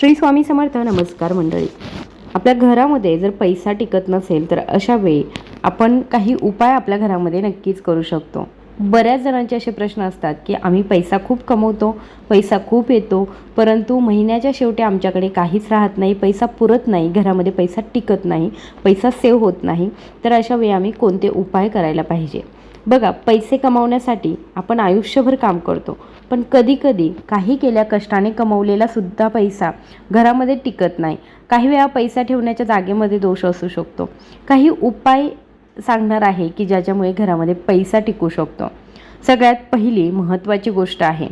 श्री स्वामी समर्थ नमस्कार मंडळी. आपल्या घरामध्ये जर पैसा टिकत नसेल तर अशा वेळी आपण काही उपाय आपल्या घरामध्ये नक्कीच करू शकतो. बऱ्याच जणांचे असे प्रश्न असतात की आम्ही पैसा खूप कमवतो पैसा खूप येतो परंतु महिन्याच्या शेवटी आमच्याकडे काहीच राहत नाही पैसा पुरत नाही घरामध्ये पैसा टिकत नाही पैसा सेव्ह होत नाही. तर अशा वेळी आम्ही कोणते उपाय करायला पाहिजे? बघा पैसे कमावण्यासाठी आपण आयुष्यभर काम करतो. पण कधीकधी काही केल्या कष्टाने कमवलेला सुद्धा पैसा घरामध्ये टिकत नाही. काही वेळा पैसा ठेवण्याच्या जागेमध्ये दोष असू शकतो. काही उपाय सांगणार आहे की ज्याच्यामुळे घरामध्ये पैसा टिकू शकतो. सगळ्यात पहिली महत्त्वाची गोष्ट आहे.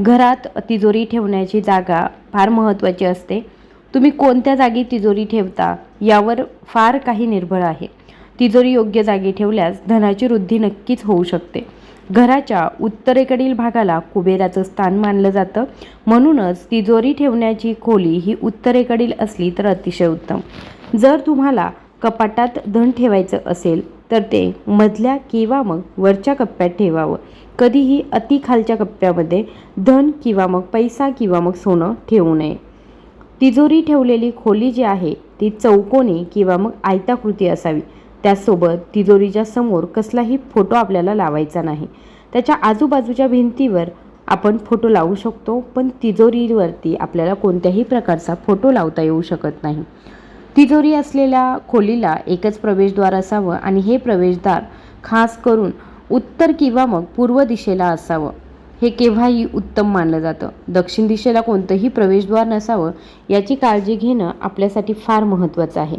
घरात तिजोरी ठेवण्याची जागा फार महत्त्वाची असते. तुम्ही कोणत्या जागी तिजोरी ठेवता यावर फार काही निर्भर आहे. तिजोरी योग्य जागी ठेवल्यास धनाची वृद्धी नक्कीच होऊ शकते. घराच्या उत्तरेकडील भागाला कुबेराचं स्थान मानलं जातं. म्हणूनच तिजोरी ठेवण्याची खोली ही उत्तरेकडील असली तर अतिशय उत्तम. जर तुम्हाला कपाटात धन ठेवायचं असेल तर ते मधल्या किंवा मग वरच्या कप्प्यात ठेवावं. कधीही अति खालच्या कप्प्यामध्ये धन किंवा मग पैसा किंवा मग सोनं ठेवू नये. तिजोरी ठेवलेली खोली जी आहे ती चौकोनी किंवा मग आयताकृती असावी. त्यासोबत तिजोरीच्या समोर कसलाही फोटो आपल्याला लावायचा नाही. त्याच्या आजूबाजूच्या भिंतीवर आपण फोटो लावू शकतो पण तिजोरीवरती आपल्याला कोणत्याही प्रकारचा फोटो लावता येऊ शकत नाही. तिजोरी असलेल्या खोलीला एकच प्रवेशद्वार असावं आणि हे प्रवेशद्वार खास करून उत्तर किंवा मग पूर्व दिशेला असावं. हे केव्हाही उत्तम मानलं जातं. दक्षिण दिशेला कोणतंही प्रवेशद्वार नसावं याची काळजी घेणं आपल्यासाठी फार महत्त्वाचं आहे.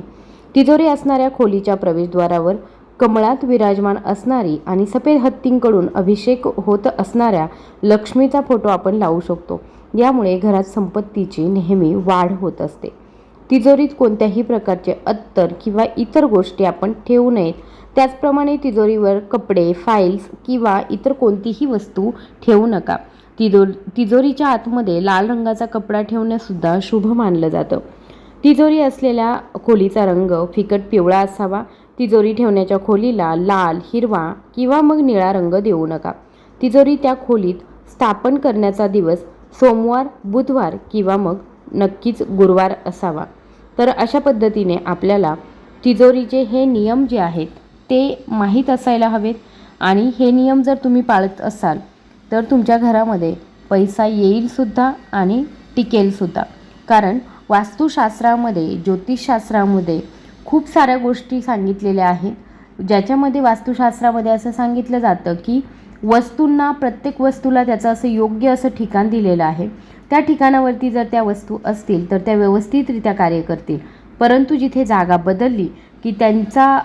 तिजोरी असणाऱ्या खोलीच्या प्रवेशद्वारावर कमळात विराजमान असणारी आणि सफेद हत्तींकडून अभिषेक होत असणाऱ्या लक्ष्मीचा फोटो आपण लावू शकतो. यामुळे घरात संपत्तीची नेहमी वाढ होत असते. तिजोरीत कोणत्याही प्रकारचे अत्तर किंवा इतर गोष्टी आपण ठेवू नयेत. त्याचप्रमाणे तिजोरीवर कपडे फाईल्स किंवा इतर कोणतीही वस्तू ठेवू नका. तिजो तिजोरीच्या आतमध्ये लाल रंगाचा कपडा ठेवणेसुद्धा शुभ मानलं जातं. तिजोरी असलेल्या खोलीचा रंग फिकट पिवळा असावा. तिजोरी ठेवण्याच्या खोलीला लाल हिरवा किंवा मग निळा रंग देऊ नका. तिजोरी त्या खोलीत स्थापन करण्याचा दिवस सोमवार बुधवार किंवा मग नक्कीच गुरुवार असावा. तर अशा पद्धतीने आपल्याला तिजोरीचे हे नियम जे आहेत ते माहीत असायला हवेत. आणि हे नियम जर तुम्ही पाळत असाल तर तुमच्या घरामध्ये पैसा येईलसुद्धा आणि टिकेलसुद्धा कारण वास्तुशास्त्रामध्ये ज्योतिषशास्त्रामध्ये खूप साऱ्या गोष्टी सांगितलेल्या आहेत. ज्याच्यामध्ये वास्तुशास्त्रामध्ये असं सांगितलं जातं की वस्तूंना प्रत्येक वस्तूला त्याचं असं योग्य असं ठिकाण दिलेलं आहे. त्या ठिकाणावरती जर त्या वस्तू असतील तर त्या व्यवस्थितरित्या कार्य करतील. परंतु जिथे जागा बदलली की त्यांचा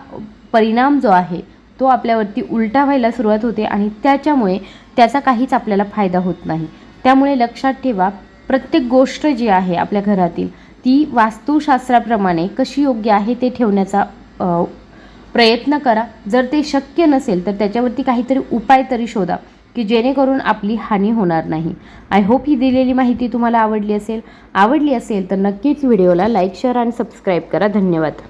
परिणाम जो आहे तो आपल्यावरती उलटा व्हायला सुरुवात होते आणि त्याच्यामुळे त्याचा काहीच आपल्याला फायदा होत नाही. त्यामुळे लक्षात ठेवा प्रत्येक गोष्ट जी आहे आपल्या घरातील ती वास्तुशास्त्राप्रमाणे कशी योग्य आहे ते ठेवण्याचा प्रयत्न करा. जर ते शक्य नसेल तर त्याच्यावरती काहीतरी उपाय तरी शोधा की जेणेकरून आपली हानी होणार नाही. आय होप ही दिलेली माहिती तुम्हाला आवडली असेल. आवडली असेल तर नक्कीच व्हिडिओला लाईक शेअर आणि सबस्क्राईब करा. धन्यवाद.